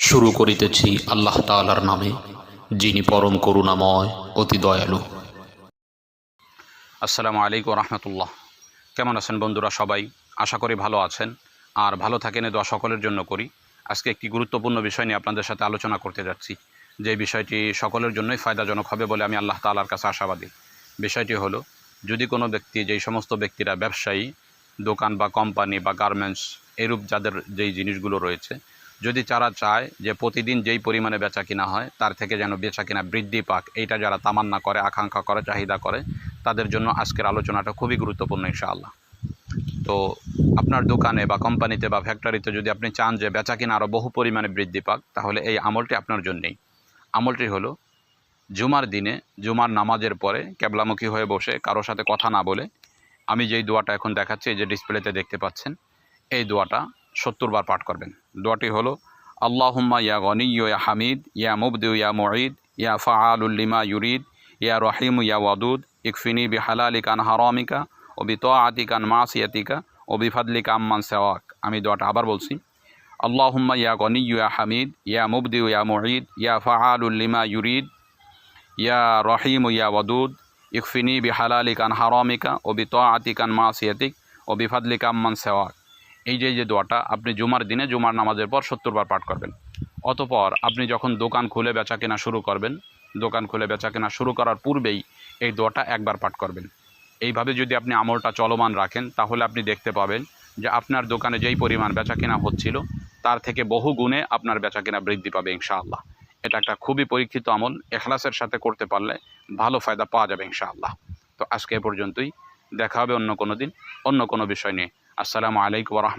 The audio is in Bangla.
শুরু করিতেছি আল্লাহ তাআলার নামে, যিনি পরম করুণাময়, অতি দয়ালু। আসসালামু আলাইকুম রহমতুল্লাহ। কেমন আছেন বন্ধুরা সবাই? আশা করি ভালো আছেন। আর ভালো থাকেন দোয়া সকলের জন্য করি। আজকে একটি গুরুত্বপূর্ণ বিষয় নিয়ে আপনাদের সাথে আলোচনা করতে যাচ্ছি। যে বিষয়টি সকলের জন্যই ফায়দাজনক হবে বলে আমি আল্লাহ তালার কাছে আশাবাদী। বিষয়টি হলো, যদি কোনো ব্যক্তি, যেই সমস্ত ব্যক্তিরা ব্যবসায়ী, দোকান বা কোম্পানি বা গার্মেন্টস এরূপ যাদের যেই জিনিসগুলো রয়েছে যদি তারা চায় যে প্রতিদিন যেই পরিমাণে বেচা কিনা হয়, তার থেকে যেন বেচা কিনা বৃদ্ধি পাক, এইটা যারা তামান্না করে, আকাঙ্ক্ষা করে, চাহিদা করে, তাদের জন্য আজকের আলোচনাটা খুবই গুরুত্বপূর্ণ ইনশাআল্লাহ। তো আপনার দোকানে বা কোম্পানিতে বা ফ্যাক্টরিতে যদি আপনি চান যে বেচা কিনা আরও বহু পরিমাণে বৃদ্ধি পাক, তাহলে এই আমলটি আপনার জন্যেই। আমলটি হলো, জুমার দিনে, জুমার নামাজের পরে ক্যাবলামুখী হয়ে বসে কারোর সাথে কথা না বলে, আমি যেই দোয়াটা এখন দেখাচ্ছি, এই যে ডিসপ্লেতে দেখতে পাচ্ছেন, এই দোয়াটা সত্তর বার পাঠ করবেন। দোয়াটি হলো, আল্লাহুম্মা ইয়া গনি ইয়া হামিদ, ইয়া মুবদু ইয়া মুঈদ, ইয়া ফাআলুল্লিমা ইউরিদ, ইয়া রহিম, ইয়া ওয়াদুদ, ইকফিনি বি হালালিকা আন হারামিকা, ও বি তোয়াতিকা আন মাসিয়াতিকা, ও বি ফাদলিকা সেওয়াক। আমি দোয়াটা আবার বলছি, আল্লাহুম্মা ইয়া গনি ইয়া হামিদ, ইয়া মুবদু ইয়া মুঈদ, ইয়া ফাআলুল্লিমা ইউরিদ, ইয়া রহিম, ইয়া ওয়াদুদ, ইকফিনি বি হালালিকা আন হারামিকা, ও বি তোয়াতিকা আন মাসিয়াতিক, ও বি ফাদলিকা সেওয়াক। এই যে যে দোয়াটা, আপনি জুমার দিনে জুমার নামাজের পর সত্তর বার পাঠ করবেন। অতপর আপনি যখন দোকান খুলে বেচা কেনা শুরু করবেন, দোকান খুলে বেচা কেনা শুরু করার পূর্বেই এই দোয়াটা একবার পাঠ করবেন। এইভাবে যদি আপনি আমলটা চলমান রাখেন, তাহলে আপনি দেখতে পাবেন যে আপনার দোকানে যেই পরিমাণ বেচা কেনা হচ্ছিল, তার থেকে বহু গুণে আপনার বেচা কেনা বৃদ্ধি পাবে ইনশাআল্লাহ। এটা একটা খুবই পরীক্ষিত আমল, এখলাসের সাথে করতে পারলে ভালো ফায়দা পাওয়া যাবে ইনশাআল্লাহ। তো আজকে এ পর্যন্তই, দেখা হবে অন্য কোনো দিন, অন্য কোনো বিষয় নিয়ে। আসসালামু আলাইকুম রহমত